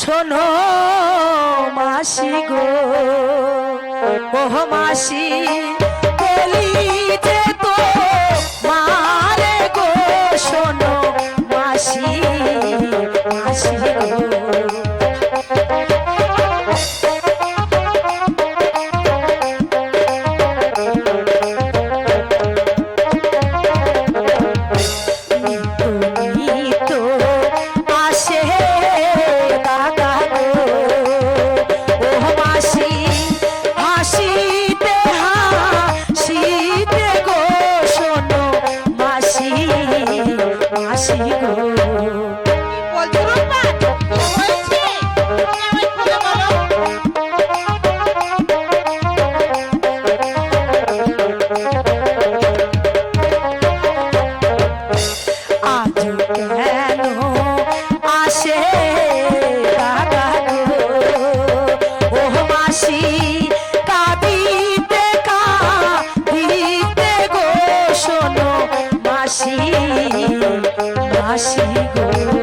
শোনো মাসি গো। ও মাসি বলিতে তো মারে গো। শোনো মাসি মাসি গো। আছি গো? ও মাসি। আসি গো